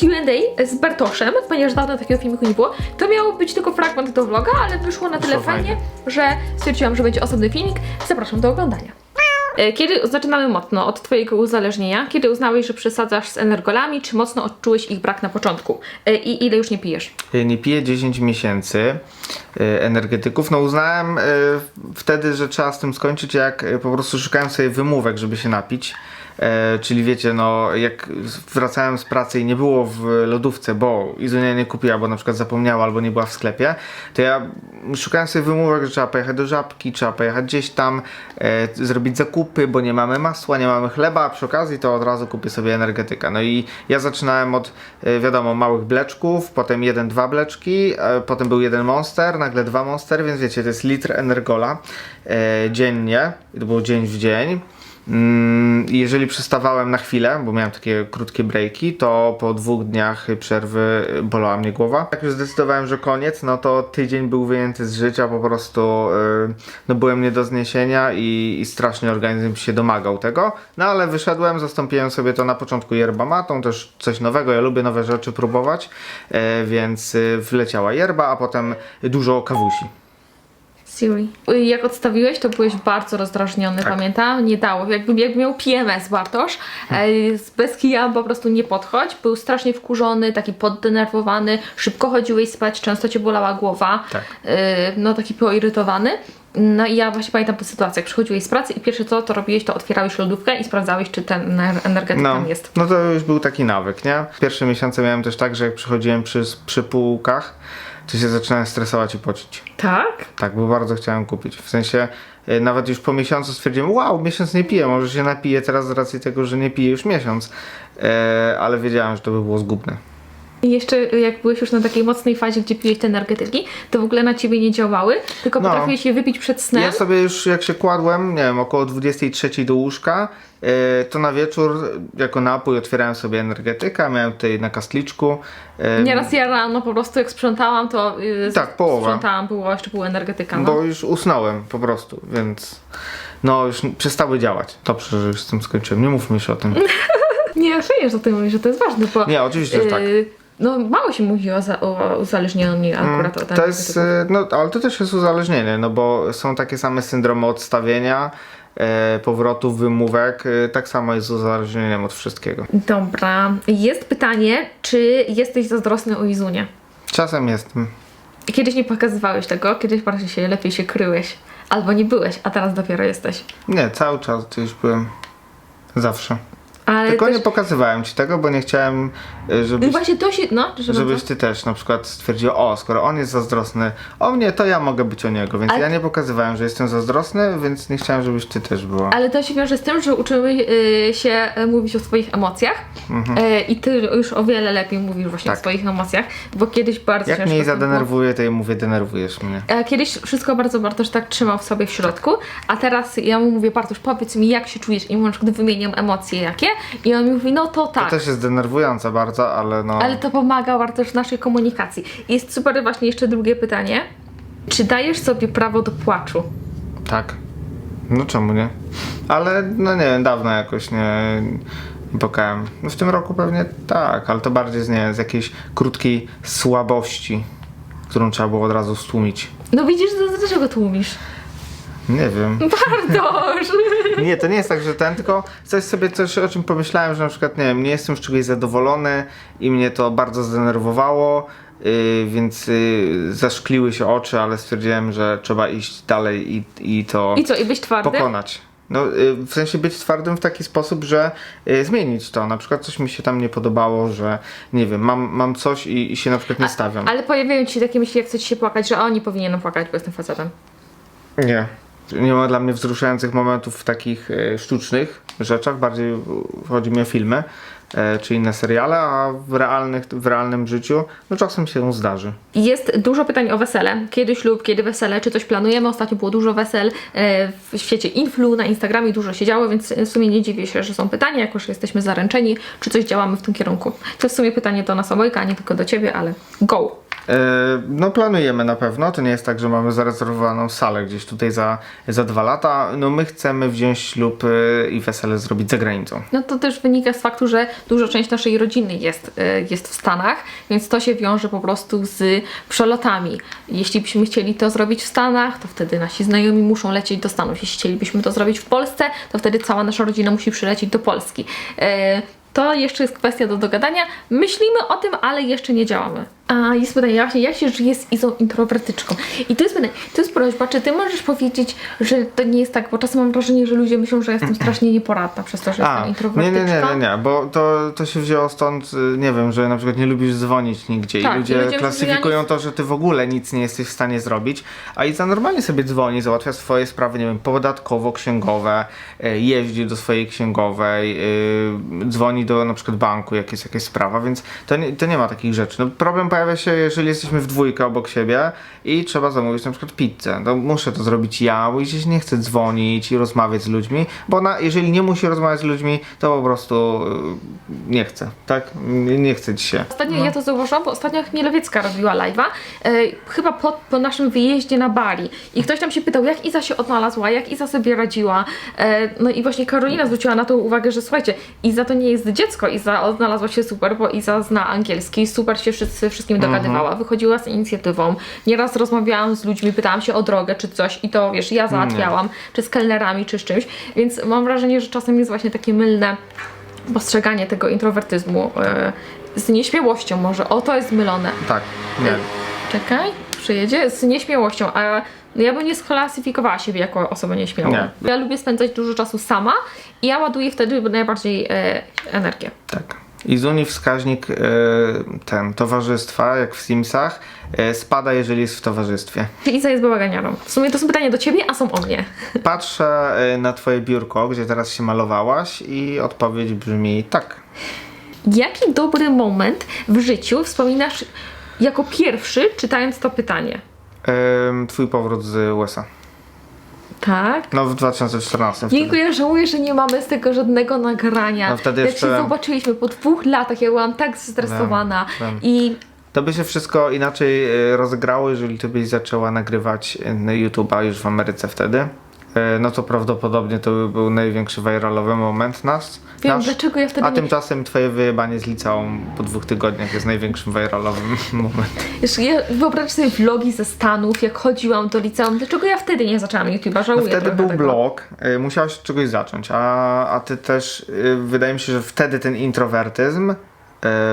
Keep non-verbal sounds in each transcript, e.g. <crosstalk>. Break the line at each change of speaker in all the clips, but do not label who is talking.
Q&A z Bartoszem, ponieważ dawno takiego filmiku nie było. To miało być tylko fragment do vloga, ale wyszło na tyle fajnie, że stwierdziłam, że będzie osobny filmik. Zapraszam do oglądania. E, Kiedy zaczynamy mocno od Twojego uzależnienia? Kiedy uznałeś, że przesadzasz z energolami? Czy mocno odczułeś ich brak na początku? E, I ile już nie pijesz?
Y, Nie piję 10 miesięcy energetyków. No uznałem wtedy, że trzeba z tym skończyć, jak po prostu szukałem sobie wymówek, żeby się napić. E, czyli wiecie, no jak wracałem z pracy i nie było w lodówce, bo Izunia nie kupiła, bo na przykład zapomniała albo nie była w sklepie, to ja szukałem sobie wymówek, że trzeba pojechać do żabki, trzeba pojechać gdzieś tam, e, zrobić zakupy, bo nie mamy masła, nie mamy chleba, a przy okazji to od razu kupię sobie energetyka. No i ja zaczynałem od, e, wiadomo, małych bleczków, potem jeden, dwa bleczki, e, potem był jeden monster, nagle dwa monster, więc wiecie, to jest litr energola e, dziennie, to był dzień w dzień. Mm, Jeżeli przestawałem na chwilę, bo miałem takie krótkie breaki, to po dwóch dniach przerwy bolała mnie głowa. Jak już zdecydowałem, że koniec, no to tydzień był wyjęty z życia, po prostu yy, no byłem nie do zniesienia i, i strasznie organizm się domagał tego. No ale wyszedłem, zastąpiłem sobie to na początku yerba matą, też coś nowego, ja lubię nowe rzeczy próbować, yy, więc yy, wleciała yerba, a potem dużo kawusi.
Siri. Jak odstawiłeś, to byłeś bardzo rozdrażniony,
Tak.
pamiętam. Nie dało. Jakby, jakby miał PMS Bartosz. E, z- bez kija po prostu nie podchodź. Był strasznie wkurzony, taki poddenerwowany. Szybko chodziłeś spać, często cię bolała głowa.
Tak.
E, no taki poirytowany. No i ja właśnie pamiętam tę sytuację, jak przychodziłeś z pracy i pierwsze co to robiłeś, to otwierałeś lodówkę i sprawdzałeś, czy ten ener- energetyk
No,
tam jest.
no to już był taki nawyk, nie? Pierwsze miesiące miałem też tak, że jak przychodziłem przy, przy półkach, to się zaczynałem stresować i pocić.
Tak?
Tak, bo bardzo chciałem kupić. W sensie, y, nawet już po miesiącu stwierdziłem, wow, miesiąc nie piję, może się napiję teraz z racji tego, że nie piję już miesiąc. E, ale wiedziałem, że to by było zgubne.
I jeszcze jak byłeś już na takiej mocnej fazie, gdzie piłeś te energetyki, to w ogóle na ciebie nie działały, tylko
No.
potrafiłeś je wypić przed snem.
Ja sobie już jak się kładłem, nie wiem, około 23 do łóżka, e, to na wieczór jako napój otwierałem sobie energetyka, miałem tutaj na kastliczku. e,
Nieraz ja rano po prostu jak sprzątałam, to yy,
Tak, połowa.
sprzątałam, było jeszcze pół energetyka. No.
Bo już usnąłem po prostu, więc no już przestały działać. Dobrze, że już z tym skończyłem. Nie mówmy się o tym. <laughs>
Nie, fajnie, że o tym mówisz, że to jest ważne, bo...
Nie, oczywiście, że tak.
yy, No mało się mówi o, o uzależnieniu akurat od
Mm, To jest, e, no ale to też jest uzależnienie, no bo są takie same syndromy odstawienia, e, powrotów, wymówek, e, tak samo jest z uzależnieniem od wszystkiego.
Dobra, jest pytanie, czy jesteś zazdrosny o Izunie?
Czasem jestem.
Kiedyś nie pokazywałeś tego, kiedyś bardziej się, lepiej się kryłeś. Albo nie byłeś, a teraz dopiero jesteś.
Nie, cały czas gdzieś byłem. Zawsze.
Ale
Tylko
też...
nie pokazywałem ci tego, bo nie chciałem, e,
No
żebyś,
właśnie to się, no, że
żebyś ty też na przykład stwierdził, o, skoro on jest zazdrosny o mnie, to ja mogę być o niego. Więc
Ale-
ja nie pokazywałem, że jestem zazdrosny, więc nie chciałem, żebyś ty też była.
Ale to się wiąże z tym, że uczymy y, się y, mówić o swoich emocjach y, i ty już o wiele lepiej mówisz właśnie
Mhm. Tak.
o swoich emocjach, bo kiedyś bardzo
Jak mnie
z tym było.
zadenerwuję, to jej mówię, denerwujesz mnie.
E, Kiedyś wszystko bardzo Bartosz tak trzymał w sobie w środku, a teraz ja mu mówię, Bartosz, powiedz mi, jak się czujesz? I na przykład wymieniam emocje jakie i on mi mówi, no to tak.
To też jest denerwujące bardzo, ale no...
Ale to pomaga Bartosz w naszej komunikacji. Jest super właśnie jeszcze drugie pytanie. Czy dajesz sobie prawo do płaczu?
Tak. No czemu nie? Ale no nie wiem, dawno jakoś nie, pokałem. No w tym roku pewnie tak, ale to bardziej z, nie, wiem, z jakiejś krótkiej słabości, którą trzeba było od razu stłumić.
No widzisz, dlaczego tłumisz?
Nie wiem. <laughs>
Bartosz! <laughs>
Nie, to nie jest tak, że ten, tylko coś sobie, coś o czym pomyślałem, że na przykład, nie wiem, nie jestem z czegoś zadowolony i mnie to bardzo zdenerwowało, yy, więc yy, zaszkliły się oczy, ale stwierdziłem, że trzeba iść dalej i, i to
I co, i być twardy?
pokonać. No, y, w sensie być twardym w taki sposób, że y, zmienić to. Na przykład coś mi się tam nie podobało, że nie wiem, mam, mam coś i, i się na przykład nie stawiam.
Ale pojawiają ci się takie myśli, jak chce ci się płakać, że oni powinienem płakać, bo jestem facetem.
Nie. Nie ma dla mnie wzruszających momentów w takich e, sztucznych rzeczach, bardziej chodzi mi o filmy e, czy inne seriale, a w, realnych, w realnym życiu no czasem się zdarzy.
Jest dużo pytań o wesele. Kiedy ślub, kiedy wesele, czy coś planujemy? Ostatnio było dużo wesel e, w świecie influ, na Instagramie dużo się działo, więc w sumie nie dziwię się, że są pytania, jako że jesteśmy zaręczeni, czy coś działamy w tym kierunku. To w sumie pytanie do nas obojga, nie tylko do Ciebie, ale go!
E, No planujemy na pewno, to nie jest tak, że mamy zarezerwowaną salę gdzieś tutaj za, za dwa lata. No my chcemy wziąć ślub e, i wesele zrobić za granicą.
No to też wynika z faktu, że duża część naszej rodziny jest, y, jest w Stanach, więc to się wiąże po prostu z przelotami. Jeśli byśmy chcieli to zrobić w Stanach, to wtedy nasi znajomi muszą lecieć do Stanów. Jeśli chcielibyśmy to zrobić w Polsce, to wtedy cała nasza rodzina musi przylecieć do Polski. To jeszcze jest kwestia do dogadania. Myślimy o tym, ale jeszcze nie działamy. A jest pytanie, się, jak się żyje z Izą introwertyczką? I to jest pytanie, to jest prośba, czy ty możesz powiedzieć, że to nie jest tak, bo czasem mam wrażenie, że ludzie myślą, że jestem strasznie nieporadna przez to, że
A,
jestem
nie,
introwertyczką.
nie, nie, nie, nie, bo to, to się wzięło stąd, y, nie wiem, że na przykład nie lubisz dzwonić nigdzie
Tak,
i ludzie
ludzie
klasyfikują to, że ty w ogóle nic nie jesteś w stanie zrobić, a Iza normalnie sobie dzwoni, załatwia swoje sprawy, nie wiem, podatkowo-księgowe, y, jeździ do swojej księgowej, y, dzwoni do na przykład banku, jak jest jakaś sprawa, więc to nie, to nie ma takich rzeczy. No, problem pojawia się, jeżeli jesteśmy w dwójkę obok siebie i trzeba zamówić na przykład pizzę. To muszę to zrobić ja, bo gdzieś nie chcę dzwonić i rozmawiać z ludźmi, bo ona, jeżeli nie musi rozmawiać z ludźmi, to po prostu y, nie chce, tak? Nie, chce ci się.
Ostatnio ja to zauważyłam, bo ostatnio Chmielowiecka robiła live'a, e, chyba po, po naszym wyjeździe na Bali i ktoś tam się pytał, jak Iza się odnalazła, jak Iza sobie radziła, e, no i właśnie Karolina zwróciła na to uwagę, że słuchajcie, Iza to nie jest dziecko, Iza odnalazła się super, bo Iza zna angielski, super się wszyscy, wszystkim dogadywała, wychodziła z inicjatywą, nieraz rozmawiałam z ludźmi, pytałam się o drogę czy coś i to wiesz, ja załatwiałam, czy z kelnerami, czy z czymś, więc mam wrażenie, że czasem jest właśnie takie mylne postrzeganie tego introwertyzmu e, z nieśmiałością może. O, to jest mylone.
Tak, nie.
E, czekaj, przyjedzie z nieśmiałością, a ja bym nie sklasyfikowała siebie jako osobę nieśmiałą.
Nie.
Ja lubię spędzać dużo czasu sama i ja ładuję wtedy najbardziej e, energię.
Tak. I z Unii wskaźnik y, ten towarzystwa, jak w Simsach, y, spada, jeżeli jest w towarzystwie.
Iza jest bałaganiarą? W sumie to są pytania do ciebie, a są o mnie.
Patrzę y, na twoje biurko, gdzie teraz się malowałaś i odpowiedź brzmi tak.
Jaki dobry moment w życiu wspominasz jako pierwszy, czytając to pytanie?
Twój powrót z USA.
Tak.
No w 2014 wtedy.
Dziękuję, żałuję, że nie mamy z tego żadnego nagrania.
No wtedy
Jak
jeszcze-
się zobaczyliśmy po dwóch latach, ja byłam tak zestresowana
Wiem, wiem.
i
To by się wszystko inaczej y, rozegrało, jeżeli ty byś zaczęła nagrywać na YouTube'a już w Ameryce wtedy. Y, No to prawdopodobnie to by był największy viralowy moment nas.
wiem,
nasz.
dlaczego ja wtedy
A
nie...
tymczasem twoje wyjebanie z liceum po dwóch tygodniach jest największym viralowym <laughs> momentem.
Wiesz, ja wyobraź sobie vlogi ze Stanów, jak chodziłam do liceum. Dlaczego ja wtedy nie zaczęłam YouTube'a?
No
Żałuję
wtedy
trochę
był
tego.
blog, y, musiałaś od czegoś zacząć, a, a ty też, y, wydaje mi się, że wtedy ten introwertyzm y,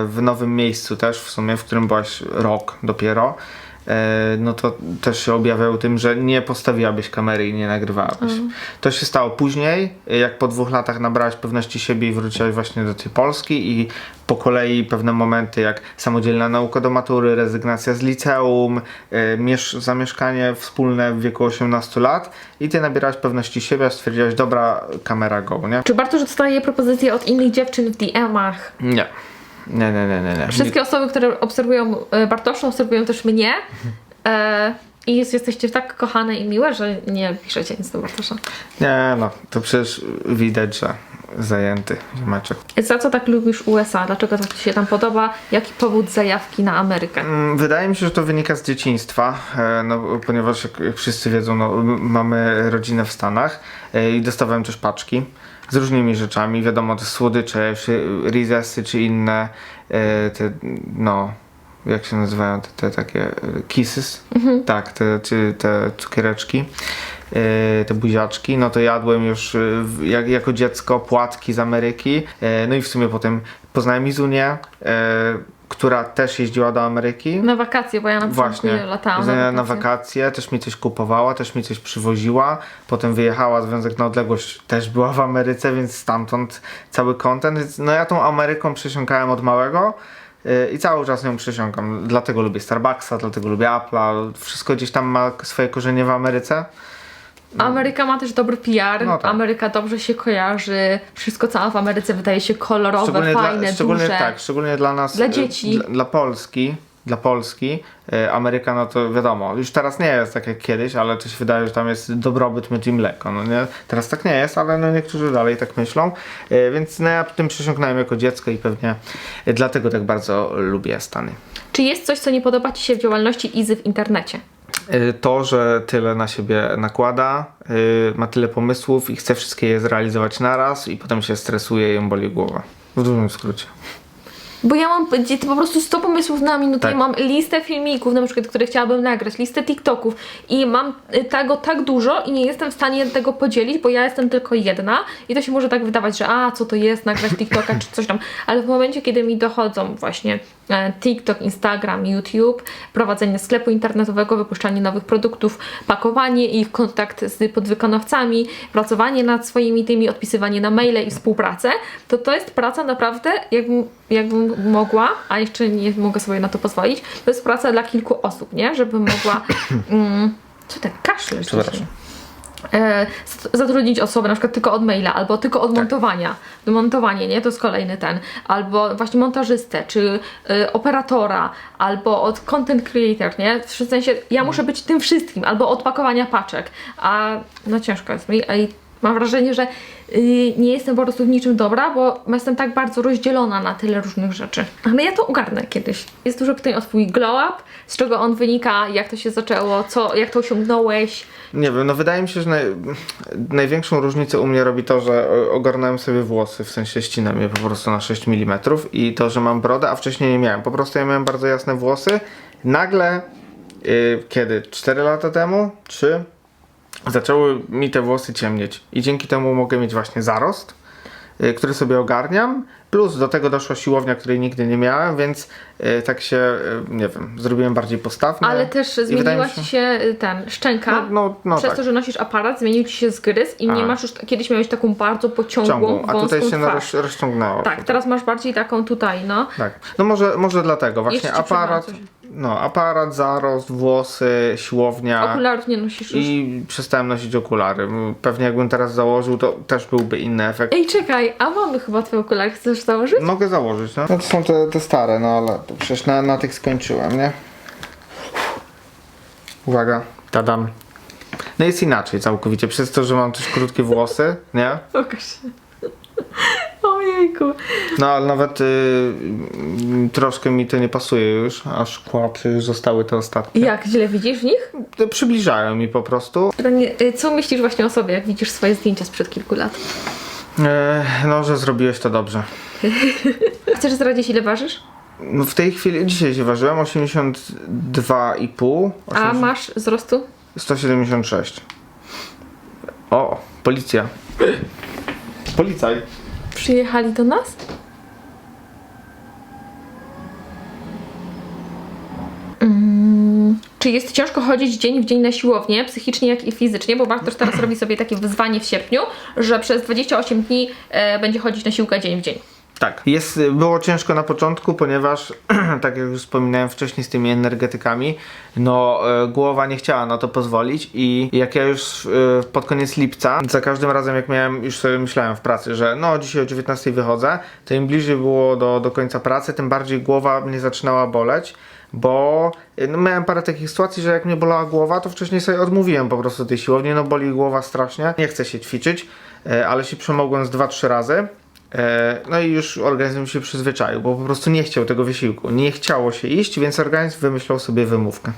w nowym miejscu też, w sumie, w którym byłaś rok dopiero, no to też się objawiał tym, że nie postawiłabyś kamery i nie nagrywałabyś.
Mhm.
To się stało później, jak po dwóch latach nabrałaś pewności siebie i wróciłaś właśnie do tej Polski i po kolei pewne momenty jak samodzielna nauka do matury, rezygnacja z liceum, y, miesz- zamieszkanie wspólne w wieku 18 lat i ty nabierałaś pewności siebie, stwierdziłaś, dobra, kamera go, nie?
Czy Bartosz dostaje propozycje od innych dziewczyn w DM-ach?
Nie. Nie, nie, nie, nie. nie.
Wszystkie osoby, które obserwują e, Bartosza, obserwują też mnie. E, I jest, jesteście tak kochane i miłe, że nie piszecie nic do Bartosza.
Nie, no, to przecież widać, że zajęty ziomeczek.
Za co tak lubisz USA? Dlaczego tak Ci się tam podoba? Jaki powód zajawki na Amerykę?
Mm, Wydaje mi się, że to wynika z dzieciństwa, e, no, ponieważ jak, wszyscy wiedzą, no, mamy rodzinę w Stanach e, i dostawałem też paczki z różnymi rzeczami, wiadomo, te słodycze, Rizesy czy inne, e, te, no, jak się nazywają, te, te takie e, kisses, tak, te, czy te cukiereczki. e, Te buziaczki, no to jadłem już jak, jako dziecko płatki z Ameryki. No i w sumie potem poznałem Izunię, która też jeździła do Ameryki.
Na wakacje, bo ja na początku
Właśnie,
nie latałam na
na
wakacje.
wakacje, też mi coś kupowała, też mi coś przywoziła. Potem wyjechała, Związek na Odległość też była w Ameryce, więc stamtąd cały content. Więc No ja tą Ameryką przesiąkałem od małego yy, i cały czas nią przesiąkam. Dlatego lubię Starbucksa, dlatego lubię Apple'a. Wszystko gdzieś tam ma swoje korzenie w Ameryce.
Ameryka ma też dobry PR,
No tak.
Ameryka dobrze się kojarzy, wszystko co w Ameryce wydaje się kolorowe, fajne,
dla, szczególnie
duże.
tak, szczególnie dla nas,
Dla
y,
dzieci.
Dla, dla Polski. dla Polski. E, Ameryka, no to wiadomo, już teraz nie jest tak jak kiedyś, ale to się wydaje, że tam jest dobrobyt, miód i mleko, no nie? Teraz tak nie jest, ale no niektórzy dalej tak myślą, e, więc no ja tym przesiąknąłem jako dziecko i pewnie dlatego tak bardzo lubię Stany.
Czy jest coś, co nie podoba Ci się w działalności Izy w internecie?
Y, To, że tyle na siebie nakłada, y, ma tyle pomysłów i chce wszystkie je zrealizować naraz i potem się stresuje i ją boli głowa. W dużym skrócie.
Bo ja mam po prostu 100 pomysłów na minutę,
Tak.
ja mam listę filmików, na przykład, które chciałabym nagrać, listę TikToków i mam y, tego tak dużo i nie jestem w stanie tego podzielić, bo ja jestem tylko jedna i to się może tak wydawać, że a, co to jest, nagrać TikToka czy coś tam, ale w momencie, kiedy mi dochodzą właśnie TikTok, Instagram, YouTube, prowadzenie sklepu internetowego, wypuszczanie nowych produktów, pakowanie ich, kontakt z podwykonawcami, pracowanie nad swoimi tymi, odpisywanie na maile i współpracę, to to jest praca naprawdę, jakbym, jakbym mogła, a jeszcze nie mogę sobie na to pozwolić, to jest praca dla kilku osób, nie? Żebym mogła... <coughs> Mm, co tak kaszlesz
Przepraszam.
E, zatrudnić osobę na przykład tylko od maila, albo tylko od montowania. Montowanie, nie? To jest kolejny ten. Albo właśnie montażystę, czy y, operatora, albo od content creator, nie? W sensie ja muszę być tym wszystkim, albo od pakowania paczek. A no ciężko jest mi. Mam wrażenie, że y, nie jestem po prostu w niczym dobra, bo jestem tak bardzo rozdzielona na tyle różnych rzeczy. Ale ja to ogarnę kiedyś. Jest dużo pytań o twój glow up, z czego on wynika, jak to się zaczęło, co, jak to osiągnąłeś.
Nie wiem, no wydaje mi się, że naj, największą różnicę u mnie robi to, że ogarnąłem sobie włosy, w sensie ścinam je po prostu na 6 mm i to, że mam brodę, a wcześniej nie miałem. Po prostu ja miałem bardzo jasne włosy. Nagle, y, kiedy? 4 lata temu? 3? Zaczęły mi te włosy ciemnieć i dzięki temu mogę mieć właśnie zarost, y, który sobie ogarniam. Plus do tego doszła siłownia, której nigdy nie miałem, więc y, tak się, y, nie wiem, zrobiłem bardziej postawny.
Ale też zmieniła
mi
ci się y, ten szczęka.
No, no, no
Przez
tak.
to, że nosisz aparat, zmienił ci się zgryz i nie
A.
masz już. Kiedyś miałeś taką bardzo pociągłą,
ciągłą, a tutaj się roz, rozciągnęło.
Tak, teraz masz bardziej taką tutaj, no.
Tak. No może, może dlatego właśnie aparat, no aparat, zarost, włosy, siłownia
Okularów nie nosisz już.
i przestałem nosić okulary. Pewnie jakbym teraz założył, to też byłby inny efekt.
Ej, czekaj, a mamy chyba twoje okulary, chcesz założyć?
Mogę założyć, no. no to są te, te stare, no ale to przecież na, na tych skończyłem, nie? Uwaga, tadam. No jest inaczej całkowicie, przez to, że mam też krótkie włosy, nie?
Pokaż się. Ojejku.
No ale nawet y, y, troszkę mi to nie pasuje już, a szkła przecież zostały te ostatnie.
Jak źle widzisz w nich?
To Przybliżają mi po prostu.
Pytanie, y, co myślisz właśnie o sobie, jak widzisz swoje zdjęcia sprzed kilku lat?
E, no, że zrobiłeś to dobrze. <laughs>
Chcesz zdradzić, ile ważysz?
No w tej chwili, dzisiaj się ważyłem 82,5,
A
80,
masz wzrostu?
176. O, policja. Policaj.
Przyjechali do nas? Mm, Czy jest ciężko chodzić dzień w dzień na siłownię, psychicznie jak i fizycznie? Bo Bartosz teraz robi sobie takie wyzwanie w sierpniu, że przez 28 dni e, będzie chodzić na siłkę dzień w dzień.
Tak. Jest, było ciężko na początku, ponieważ, <clears throat> tak jak już wspominałem wcześniej z tymi energetykami, no e, głowa nie chciała na to pozwolić i jak ja już e, pod koniec lipca, za każdym razem jak miałem, już sobie myślałem w pracy, że no dzisiaj o 19 wychodzę, to im bliżej było do, do końca pracy, tym bardziej głowa mnie zaczynała boleć. Bo e, no, miałem parę takich sytuacji, że jak mnie bolała głowa, to wcześniej sobie odmówiłem po prostu tej siłowni, no boli głowa strasznie, nie chcę się ćwiczyć, e, ale się przemogłem z 2-3 razy. E, No i już organizm się przyzwyczaił, bo po prostu nie chciał tego wysiłku. Nie chciało się iść, więc organizm wymyślał sobie wymówkę.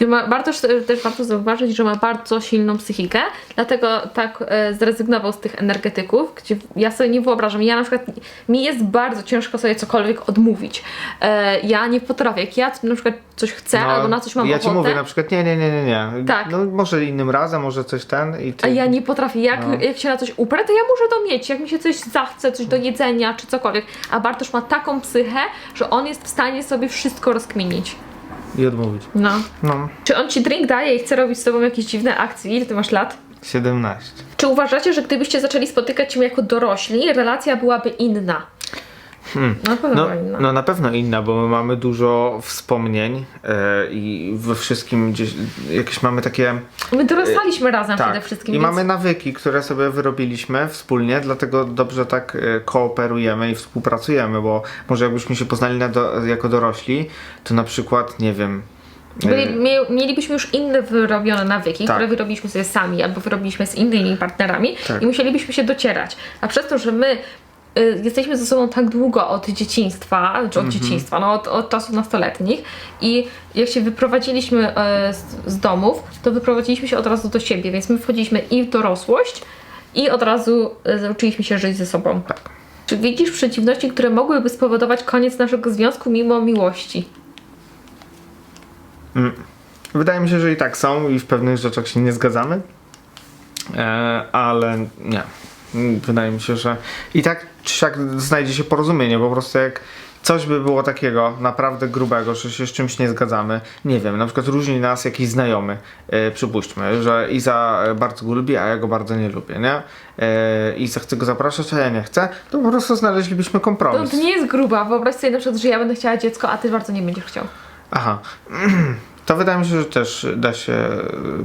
Ma, Bartosz e, też warto zauważyć, że ma bardzo silną psychikę, dlatego tak e, zrezygnował z tych energetyków, gdzie ja sobie nie wyobrażam. Ja na przykład, mi jest bardzo ciężko sobie cokolwiek odmówić. E, ja nie potrafię. Jak ja na przykład coś chcę albo na coś mam
ja
ochotę,
ci mówię na przykład, nie, nie, nie, nie, nie.
Tak.
No może innym razem, może coś ten i ty.
a ja nie potrafię. Jak,
No.
jak się na coś uprę, to ja muszę to mieć. Jak mi się coś zachce, coś do jedzenia czy cokolwiek. A Bartosz ma taką psychę, że on jest w stanie sobie wszystko rozkminić.
I odmówić.
No.
No,
Czy on ci drink daje i chce robić z tobą jakieś dziwne akcje? Ile ty masz lat?
17.
Czy uważacie, że gdybyście zaczęli spotykać się jako dorośli, relacja byłaby inna? Na pewno
No,
inna.
no na pewno inna, bo my mamy dużo wspomnień e, i we wszystkim gdzieś jakieś mamy takie
My dorastaliśmy razem
tak,
przede wszystkim.
i
więc...
mamy nawyki, które sobie wyrobiliśmy wspólnie, dlatego dobrze tak e, kooperujemy i współpracujemy, bo może jakbyśmy się poznali na do, jako dorośli, to na przykład, nie wiem, e,
Byli, mie, mielibyśmy już inne wyrobione nawyki,
Tak.
które wyrobiliśmy sobie sami albo wyrobiliśmy z innymi partnerami
Tak.
i musielibyśmy się docierać. A przez to, że my y, jesteśmy ze sobą tak długo od dzieciństwa, czy od dzieciństwa, no od, od czasów nastoletnich i jak się wyprowadziliśmy e, z, z domów, to wyprowadziliśmy się od razu do siebie, więc my wchodziliśmy i w dorosłość i od razu e, uczyliśmy się żyć ze sobą.
Tak.
Czy widzisz przeciwności, które mogłyby spowodować koniec naszego związku mimo miłości?
Wydaje mi się, że i tak są i w pewnych rzeczach się nie zgadzamy, e, ale nie. Mm, Wydaje mi się, że i tak czy siak znajdzie się porozumienie, po prostu jak coś by było takiego naprawdę grubego, że się z czymś nie zgadzamy, nie wiem, na przykład różni nas jakiś znajomy, e, przypuśćmy, że Iza bardzo go lubi, a ja go bardzo nie lubię, nie? E, Iza chce go zapraszać, a ja nie chcę, to po prostu znaleźliśmy
To,
kompromis.
to nie jest gruba. Wyobraź sobie na przykład, że ja będę chciała dziecko, a ty bardzo nie będziesz chciał.
Aha, <clears throat> to wydaje mi się, że też da się e,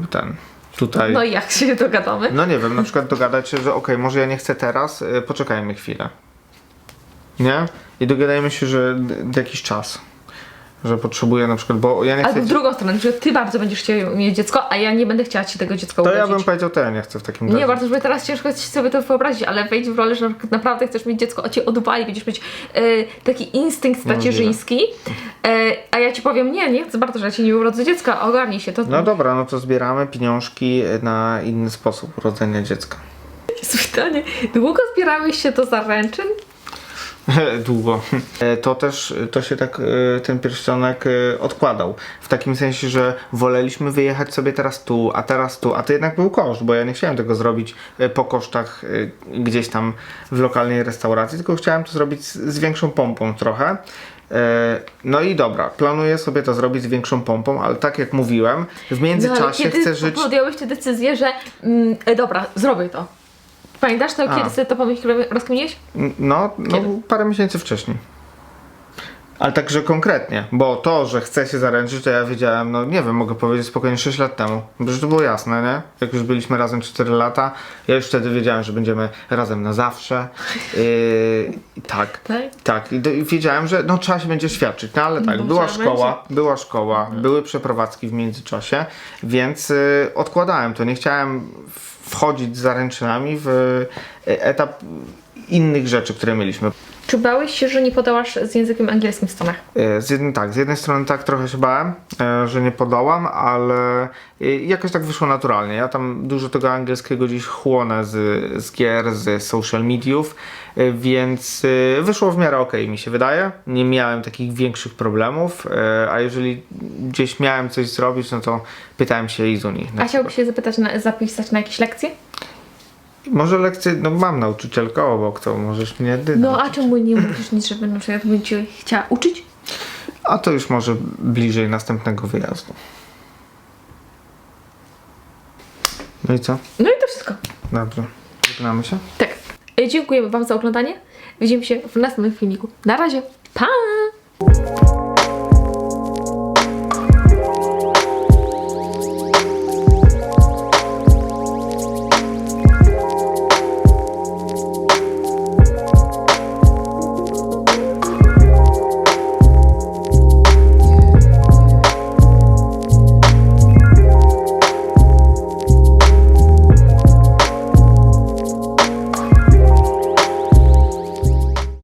ten tutaj...
No i jak się dogadamy?
No nie wiem, na przykład dogadać się, że okej, może ja nie chcę teraz, y, poczekajmy chwilę. Nie? I dogadajmy się, że d- jakiś czas. Że potrzebuję na przykład, bo ja nie chcę.
Albo w drugą stronę, że ty bardzo będziesz chciał mieć dziecko, a ja nie będę chciała ci tego dziecka
To
urodzić.
ja bym powiedział, to ja nie chcę w takim razie.
Nie, bardzo, żeby teraz ciężko ci sobie to wyobrazić, ale wejdź w rolę, że naprawdę chcesz mieć dziecko, a cię odwali, będziesz mieć e, taki instynkt tacierzyński, e, a ja ci powiem, nie, nie chcę bardzo, że ja ci nie urodzę dziecka, ogarnij się, to
No dobra, no to zbieramy pieniążki na inny sposób urodzenia dziecka.
jest pytanie, długo zbierałeś się do zaręczyn? <laughs>
Długo. E, To też, to się tak e, ten pierścionek e, odkładał. W takim sensie, że woleliśmy wyjechać sobie teraz tu, a teraz tu, a to jednak był koszt, bo ja nie chciałem tego zrobić po kosztach gdzieś tam w lokalnej restauracji, tylko chciałem to zrobić z, większą pompą trochę. No i dobra, planuję sobie to zrobić z większą pompą, ale tak jak mówiłem, w
No,
międzyczasie
kiedy
chcę żyć.
podjąłeś tę decyzję, że mm, dobra, zrobię to. Pamiętasz to,
A.
kiedy sobie to pomyśl rozkminiłeś?
No, no
Kiedy?
parę miesięcy wcześniej. Ale także konkretnie, bo to, że chcę się zaręczyć, to ja wiedziałem, no nie wiem, mogę powiedzieć spokojnie 6 lat temu. Przecież to było jasne, nie? Jak już byliśmy razem 4 lata, ja już wtedy wiedziałem, że będziemy razem na zawsze. <laughs> Yy, tak.
Tak.
Tak, i, do, i wiedziałem, że no, trzeba się będzie świadczyć, no ale tak,
No,
była
trzeba
szkoła, była szkoła, były przeprowadzki w międzyczasie, więc y, odkładałem to. Nie chciałem w- wchodzić z zaręczynami w y, etap innych rzeczy, które mieliśmy.
Czy bałeś się, że nie podałasz z językiem angielskim w Stanach?
Y, Z jednej, tak, z jednej strony tak trochę się bałem, y, że nie podołam, ale y, jakoś tak wyszło naturalnie. Ja tam dużo tego angielskiego gdzieś chłonę z, z gier, z social mediów, więc wyszło w miarę okej mi się wydaje. Nie miałem takich większych problemów, a jeżeli gdzieś miałem coś zrobić, no to pytałem się Izuni. na
A chciałbyś się zapytać, na, zapisać na jakieś lekcje?
Może lekcję, no mam nauczycielkę obok, to możesz mnie ty
No a czemu nie mówisz nic, żeby na przykład bym cię chciała uczyć?
A to już może bliżej następnego wyjazdu. No i co?
No i to wszystko.
Dobrze. Żegnamy się?
Tak. E, Dziękujemy Wam za oglądanie. Widzimy się w następnym filmiku. Na razie. Pa!